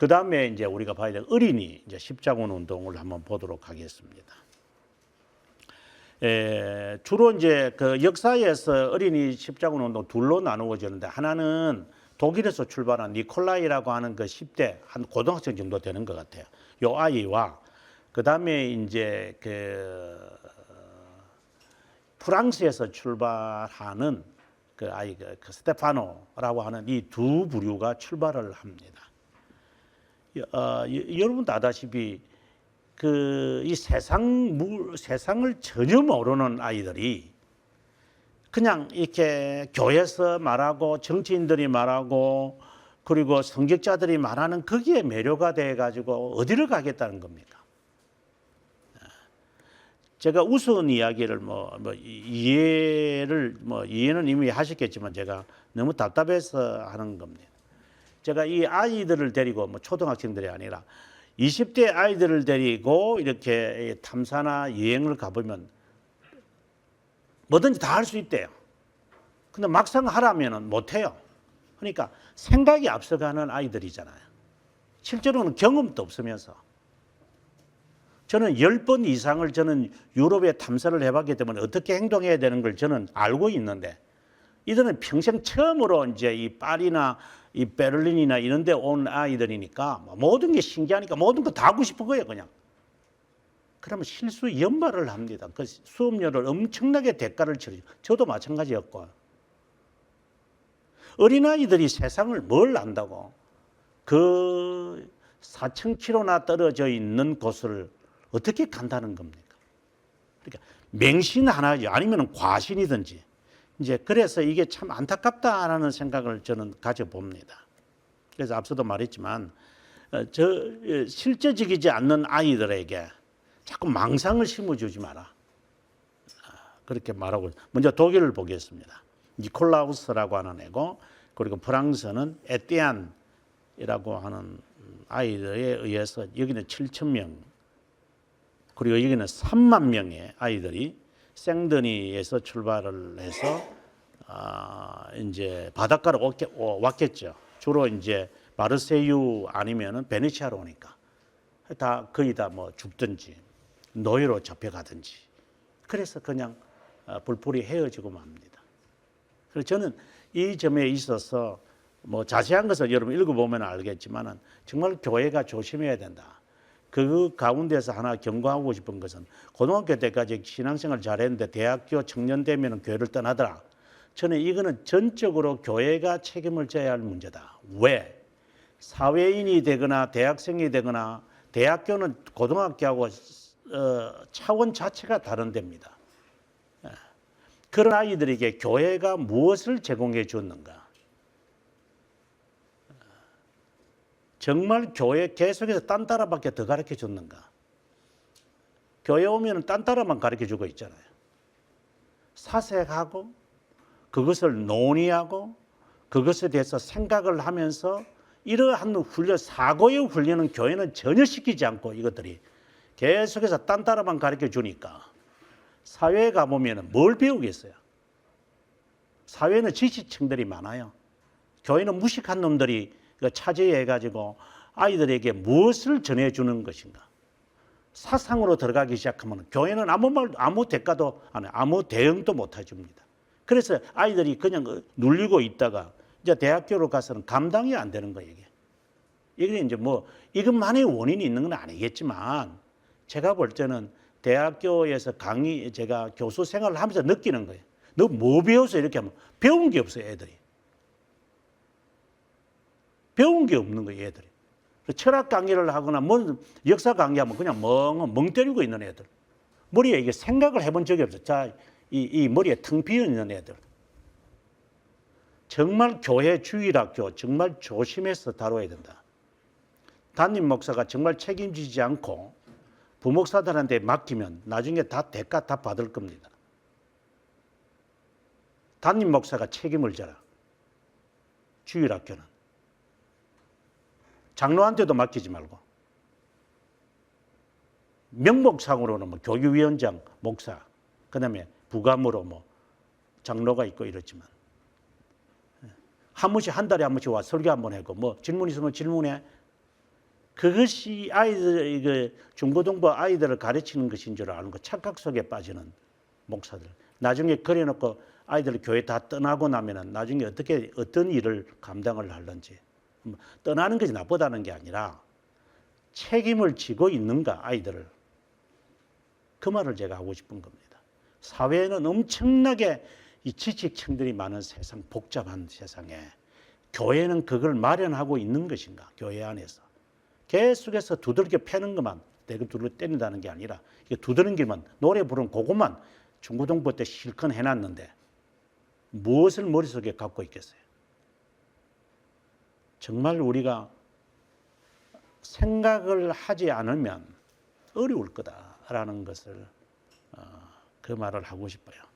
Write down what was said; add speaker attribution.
Speaker 1: 그 다음에 이제 우리가 봐야 될 어린이 이제 십자군 운동을 한번 보도록 하겠습니다. 에, 주로 이제 그 역사에서 어린이 십자군 운동 둘로 나누어지는데 하나는 독일에서 출발한 니콜라이라고 하는 그 10대 한 고등학생 정도 되는 것 같아요. 요 아이와 그 다음에 이제 그 프랑스에서 출발하는 그 아이 그, 그 스테파노라고 하는 이 두 부류가 출발을 합니다. 어, 여- 여러분도 아다시피 그 이 세상 물 세상을 전혀 모르는 아이들이 그냥 이렇게 교회에서 말하고 정치인들이 말하고 그리고 성격자들이 말하는 거기에 매료가 돼 가지고 어디를 가겠다는 겁니까? 제가 우스운 이야기를 뭐, 뭐 이- 이해를 뭐 이해는 이미 하셨겠지만 제가 너무 답답해서 하는 겁니다. 제가 이 아이들을 데리고 뭐 초등학생들이 아니라 20대 아이들을 데리고 이렇게 탐사나 여행을 가보면 뭐든지 다 할 수 있대요. 근데 막상 하라면은 못해요. 그러니까 생각이 앞서가는 아이들이잖아요. 실제로는 경험도 없으면서. 저는 10번 이상을 저는 유럽에 탐사를 해봤기 때문에 어떻게 행동해야 되는 걸 저는 알고 있는데 이들은 평생 처음으로 이제 이 파리나 이 베를린이나 이런 데 온 아이들이니까 뭐 모든 게 신기하니까 모든 거 다 하고 싶은 거예요, 그냥. 그러면 실수 연발을 합니다. 그 수업료를 엄청나게 대가를 치르죠. 저도 마찬가지였고. 어린아이들이 세상을 뭘 안다고 그 4,000km나 떨어져 있는 곳을 어떻게 간다는 겁니까? 그러니까 맹신 하나죠. 아니면 과신이든지. 이제 그래서 이게 참 안타깝다라는 생각을 저는 가져봅니다. 그래서 앞서도 말했지만 어, 저 어, 실제적이지 않는 아이들에게 자꾸 망상을 심어주지 마라. 아, 그렇게 말하고 먼저 독일을 보겠습니다. 니콜라우스라고 하는 애고 그리고 프랑스는 에띠안이라고 하는 아이들에 의해서 여기는 7천 명 그리고 여기는 3만 명의 아이들이 생드니에서 출발을 해서 아, 이제 바닷가로 어, 왔겠죠. 주로 이제 마르세유 아니면은 베네치아로 오니까 다 거의 다 뭐 죽든지 노예로 잡혀가든지 그래서 그냥 어, 불풀이 헤어지고 맙니다. 그래서 저는 이 점에 있어서 뭐 자세한 것을 여러분 읽어보면 알겠지만은 정말 교회가 조심해야 된다. 그 가운데서 하나 경고하고 싶은 것은 고등학교 때까지 신앙생활 잘했는데 대학교 청년 되면 교회를 떠나더라. 저는 이거는 전적으로 교회가 책임을 져야 할 문제다. 왜? 사회인이 되거나 대학생이 되거나 대학교는 고등학교하고 어, 차원 자체가 다른 데입니다. 예. 그런 아이들에게 교회가 무엇을 제공해 줬는가? 정말 교회 계속해서 딴따라밖에 더 가르쳐 줬는가? 교회 오면 딴따라만 가르쳐 주고 있잖아요. 사색하고 그것을 논의하고 그것에 대해서 생각을 하면서 이러한 훈련, 사고의 훈련은 교회는 전혀 시키지 않고 이것들이 계속해서 딴따라만 가르쳐 주니까 사회에 가보면 뭘 배우겠어요? 사회는 지시층들이 많아요. 교회는 무식한 놈들이 그 차지해가지고 아이들에게 무엇을 전해주는 것인가? 사상으로 들어가기 시작하면 교회는 아무 말, 아무 대가도 안 해, 아무 대응도 못 해줍니다. 그래서 아이들이 그냥 그 눌리고 있다가 이제 대학교로 가서는 감당이 안 되는 거예요, 이게. 이게 이제 뭐 이것만의 원인이 있는 건 아니겠지만 제가 볼 때는 대학교에서 강의 제가 교수 생활을 하면서 느끼는 거예요. 너 뭐 배워서 이렇게 하면 배운 게 없어요, 애들이. 배운 게 없는 거예요, 애들이. 철학 강의를 하거나 뭐 역사 강의하면 그냥 멍, 멍 때리고 있는 애들. 머리에 이게 생각을 해본 적이 없어. 자, 이, 이 머리에 텅 비어 있는 애들. 정말 교회 주일학교 정말 조심해서 다뤄야 된다. 담임 목사가 정말 책임지지 않고 부목사들한테 맡기면 나중에 다 대가 다 받을 겁니다. 담임 목사가 책임을 져라. 주일학교는. 장로한테도 맡기지 말고. 명목상으로는 뭐 교육위원장, 목사, 그 다음에 부감으로 뭐 장로가 있고 이렇지만. 한 번씩 한 달에 한 번씩 와 설교 한 번 하고 뭐 질문 있으면 질문해. 그것이 아이들 이거 중고등부 아이들을 가르치는 것인 줄 아는 거 착각 속에 빠지는 목사들. 나중에 그려놓고 아이들 교회 다 떠나고 나면은 나중에 어떻게 어떤 일을 감당을 하는지 뭐 떠나는 것이 나쁘다는 게 아니라 책임을 지고 있는가 아이들을 그 말을 제가 하고 싶은 겁니다. 사회에는 엄청나게 이 지식층들이 많은 세상 복잡한 세상에 교회는 그걸 마련하고 있는 것인가 교회 안에서 계속해서 두들겨 패는 것만 내가 두들겨 때린다는 게 아니라 이게 두드러기만 노래 부르는 그것만 중고등부 때 실컷 해놨는데 무엇을 머릿속에 갖고 있겠어요? 정말 우리가 생각을 하지 않으면 어려울 거다라는 것을 어, 그 말을 하고 싶어요.